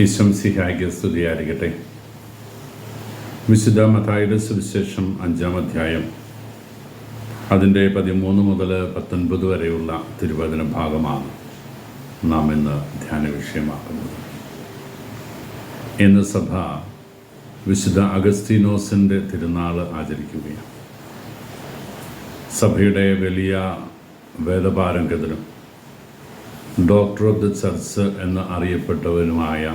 ഈശം സ്തുതിയായിരിക്കട്ടെ. വിശുദ്ധ മതായുടെ സുവിശേഷം അഞ്ചാം അധ്യായം അതിന്റെ പതിമൂന്ന് മുതൽ പത്തൊൻപത് വരെയുള്ള തിരുവചന ഭാഗമാണ് നാം ഇന്ന് ധ്യാന വിഷയമാക്കുന്നത്. ഇന്ന് സഭ വിശുദ്ധ അഗസ്തീനോസിന്റെ തിരുനാൾ ആചരിക്കുകയാണ്. സഭയുടെ വലിയ വേദപാരംഗതനും ഡോക്ടർ ഓഫ് ദി ചർച്ച് എന്ന് അറിയപ്പെട്ടവനുമായ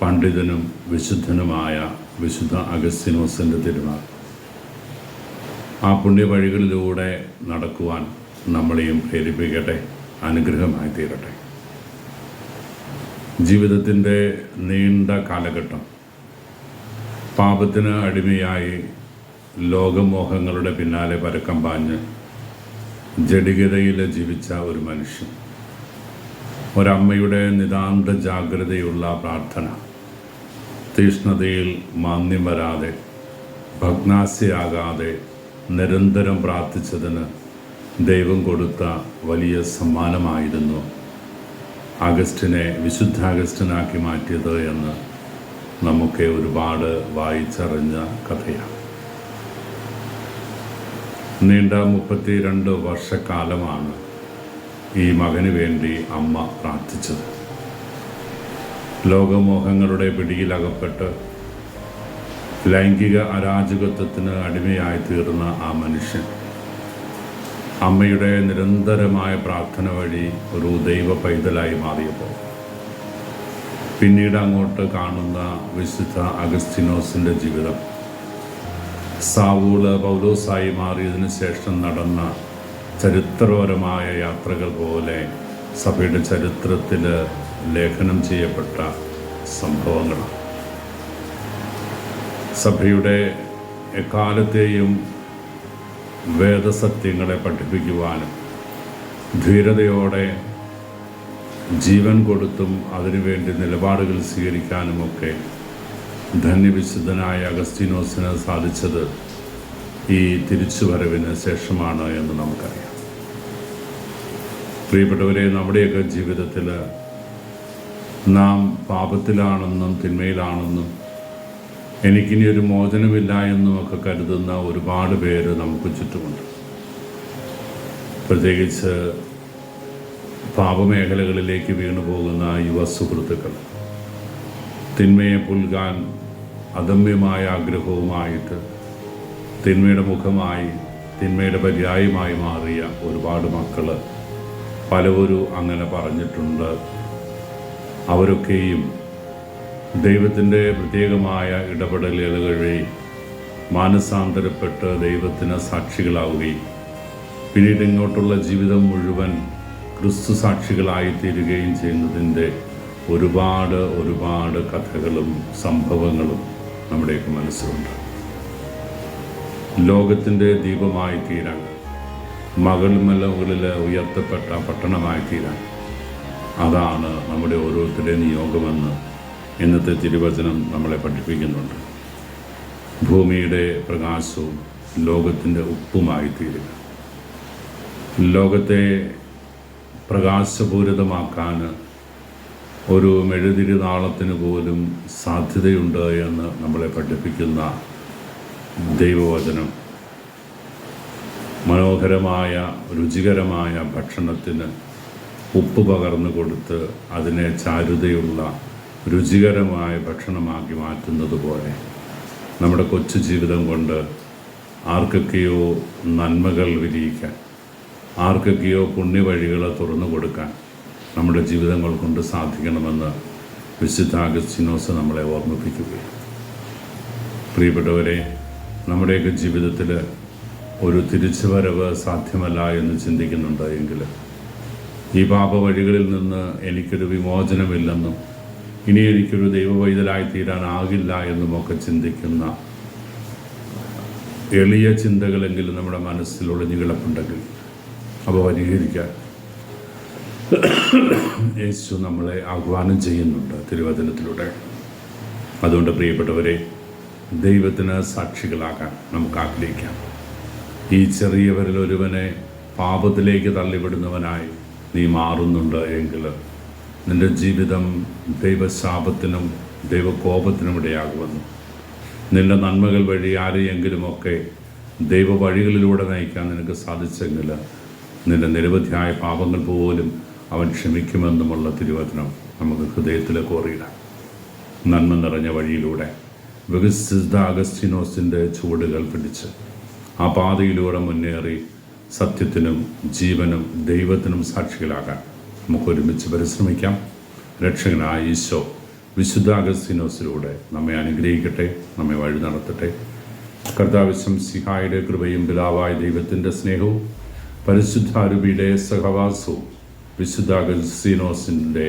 പണ്ഡിതനും വിശുദ്ധനുമായ വിശുദ്ധ അഗസ്തിനോസിന്റെ തിരുനാൾ. ആ പുണ്യ വഴികളിലൂടെ നടക്കുവാൻ നമ്മളെയും പ്രേരിപ്പിക്കട്ടെ അനുഗ്രഹമായി തീരട്ടെ. ജീവിതത്തിന്റെ നീണ്ട കാലഘട്ടം പാപത്തിന് അടിമയായി ലോകമോഹങ്ങളുടെ പിന്നാലെ പരക്കം പാഞ്ഞ് ജഡികതയിൽ ജീവിച്ച ഒരു മനുഷ്യൻ. ഒരമ്മയുടെ നിതാന്ത ജാഗ്രതയുള്ള പ്രാർത്ഥന. തീഷ്ണതയിൽ മാന്യം വരാതെ ഭഗ്നാസ്യയാകാതെ നിരന്തരം പ്രാർത്ഥിച്ചതിന് ദൈവം കൊടുത്ത വലിയ സമ്മാനമായിരുന്നു അഗസ്റ്റിനെ വിശുദ്ധ അഗസ്റ്റിനാക്കി മാറ്റിയത് എന്ന് നമുക്ക് ഒരുപാട് വായിച്ചറിഞ്ഞ കഥയാണ്. നീണ്ട മുപ്പത്തി രണ്ട് വർഷക്കാലമാണ് ഈ മകന് വേണ്ടി അമ്മ പ്രാർത്ഥിച്ചത്. ലോകമോഹങ്ങളുടെ പിടിയിലകപ്പെട്ട് ലൈംഗിക അരാജകത്വത്തിന് അടിമയായി തീർന്ന ആ മനുഷ്യൻ അമ്മയുടെ നിരന്തരമായ പ്രാർത്ഥന വഴി ഒരു ദൈവ പൈതലായി മാറിയപ്പോൾ പിന്നീട് അങ്ങോട്ട് കാണുന്ന വിശുദ്ധ അഗസ്റ്റിനോസിന്റെ ജീവിതം. സാവൂൾ പൗലോസായി മാറിയതിനു ശേഷം നടന്ന ചരിത്രപരമായ യാത്രകൾ പോലെ സഭയുടെ ചരിത്രത്തിൽ ലേഖനം ചെയ്യപ്പെട്ട സംഭവങ്ങളാണ്. സഭയുടെ എക്കാലത്തെയും വേദസത്യങ്ങളെ പഠിപ്പിക്കുവാനും ധീരതയോടെ ജീവൻ കൊടുത്തും അതിനുവേണ്ടി നിലപാടുകൾ സ്വീകരിക്കാനുമൊക്കെ ധന്യവിശുദ്ധനായ അഗസ്റ്റിനോസിന് സാധിച്ചത് ഈ തിരിച്ചുവരവിന് ശേഷമാണ് എന്ന് നമുക്കറിയാം. പ്രിയപ്പെട്ടവരെ നമ്മുടെയൊക്കെ ജീവിതത്തിൽ നാം പാപത്തിലാണെന്നും തിന്മയിലാണെന്നും എനിക്കിനി ഒരു മോചനമില്ല എന്നും ഒക്കെ കരുതുന്ന ഒരുപാട് പേര് നമുക്ക് ചുറ്റുമുണ്ട്. പ്രത്യേകിച്ച് പാപമേഖലകളിലേക്ക് വീണു പോകുന്ന യുവ സുഹൃത്തുക്കൾ. തിന്മയെ പുൽകാൻ അദമ്യമായ ആഗ്രഹവുമായിട്ട് തിന്മയുടെ മുഖമായി തിന്മയുടെ പര്യായമായി മാറിയ ഒരുപാട് മക്കൾ പലവരും അങ്ങനെ പറഞ്ഞിട്ടുണ്ട്. അവരൊക്കെയും ദൈവത്തിന്റെ പ്രത്യേകമായ ഇടപെടലുകൾ വഴി മാനസാന്തരപ്പെട്ട് ദൈവത്തിന് സാക്ഷികളാവുകയും പിന്നീട് ഇങ്ങോട്ടുള്ള ജീവിതം മുഴുവൻ ക്രിസ്തു സാക്ഷികളായി തീരുകയും ചെയ്യുന്നതിന്റെ ഒരുപാട് ഒരുപാട് കഥകളും സംഭവങ്ങളും നമ്മുടെയൊക്കെ മനസ്സിലുണ്ട്. ലോകത്തിന്റെ ദീപമായി തീരാൻ മകൾ മലകളിൽ ഉയർത്തപ്പെട്ട പട്ടണമായി തീരാൻ അതാണ് നമ്മുടെ ഓരോരുത്തരുടെ നിയോഗമെന്ന് ഇന്നത്തെ തിരുവചനം നമ്മളെ പഠിപ്പിക്കുന്നുണ്ട്. ഭൂമിയുടെ പ്രകാശവും ലോകത്തിന്റെ ഉപ്പുമായി തീരുക ലോകത്തെ പ്രകാശപൂരിതമാക്കാൻ ഒരു മെഴുതിരി നാളത്തിന് പോലും സാധ്യതയുണ്ട് എന്ന് നമ്മളെ പഠിപ്പിക്കുന്ന ദൈവവചനം. മനോഹരമായ രുചികരമായ ഭക്ഷണത്തിന് ഉപ്പ് പകർന്നു കൊടുത്ത് അതിനെ ചാരുതയുള്ള രുചികരമായ ഭക്ഷണമാക്കി മാറ്റുന്നത് പോലെ നമ്മുടെ കൊച്ചു ജീവിതം കൊണ്ട് ആർക്കൊക്കെയോ നന്മകൾ വിരിയിക്കാൻ ആർക്കൊക്കെയോ പുണ്യവഴികൾ തുറന്നു കൊടുക്കാൻ നമ്മുടെ ജീവിതങ്ങൾ കൊണ്ട് സാധിക്കണമെന്ന് വിശുദ്ധ അഗസ്റ്റിനോസ് നമ്മളെ ഓർമ്മിപ്പിക്കുകയാണ്. പ്രിയപ്പെട്ടവരെ നമ്മുടെയൊക്കെ ജീവിതത്തിൽ ഒരു തിരിച്ചുവരവ് സാധ്യമല്ല എന്ന് ചിന്തിക്കുന്നുണ്ട് എങ്കിൽ ഈ പാപ വഴികളിൽ നിന്ന് എനിക്കൊരു വിമോചനമില്ലെന്നും ഇനി എനിക്കൊരു ദൈവവൈതലായി തീരാനാകില്ല എന്നുമൊക്കെ ചിന്തിക്കുന്ന എളിയ ചിന്തകളെങ്കിലും നമ്മുടെ മനസ്സിൽ ഒളിഞ്ഞു കിടപ്പുണ്ടെങ്കിൽ അവ പരിഹരിക്കാൻ യേശു നമ്മളെ ആഹ്വാനം ചെയ്യുന്നുണ്ട് തിരുവചനത്തിലൂടെ. അതുകൊണ്ട് പ്രിയപ്പെട്ടവരെ ദൈവത്തിന് സാക്ഷികളാകാൻ നമുക്ക് ആഗ്രഹിക്കാം. ഈ ചെറിയവരിൽ ഒരുവനെ പാപത്തിലേക്ക് തള്ളിവിടുന്നവനായി നീ മാറുന്നുണ്ട് എങ്കിൽ നിന്റെ ജീവിതം ദൈവശാപത്തിനും ദൈവകോപത്തിനും ഇടയാകുമെന്നും. നിന്റെ നന്മകൾ വഴി ആരെയെങ്കിലുമൊക്കെ ദൈവ വഴികളിലൂടെ നയിക്കാൻ നിനക്ക് സാധിച്ചെങ്കിൽ നിന്റെ നിരവധിയായ പാപങ്ങൾ പോലും അവൻ ക്ഷമിക്കുമെന്നുമുള്ള തിരുവചനം നമുക്ക് ഹൃദയത്തിൽ കോറിയിടാം നന്മ നിറഞ്ഞ വഴിയിലൂടെ വികസിത അഗസ്റ്റിനോസിന്റെ ചുവടുകൾ പിടിച്ച് ആ പാതയിലൂടെ മുന്നേറി സത്യത്തിനും ജീവനും ദൈവത്തിനും സാക്ഷികളാകാൻ നമുക്ക് ഒരുമിച്ച് പരിശ്രമിക്കാം. രക്ഷകനായ ഈശോ വിശുദ്ധ അഗസ്തീനോസിലൂടെ നമ്മെ അനുഗ്രഹിക്കട്ടെ നമ്മെ വഴി നടത്തട്ടെ. കർത്താവിശ്വം സിഹായുടെ കൃപയും പിതാവായ ദൈവത്തിന്റെ സ്നേഹവും പരിശുദ്ധാരൂപിയുടെ സഹവാസവും വിശുദ്ധ അഗസ്തീനോസിന്റെ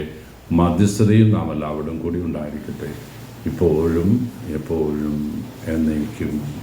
മധ്യസ്ഥതയും നാം എല്ലാവരും കൂടി ഉണ്ടായിരിക്കട്ടെ. ഇപ്പോഴും എപ്പോഴും എന്നേക്കും.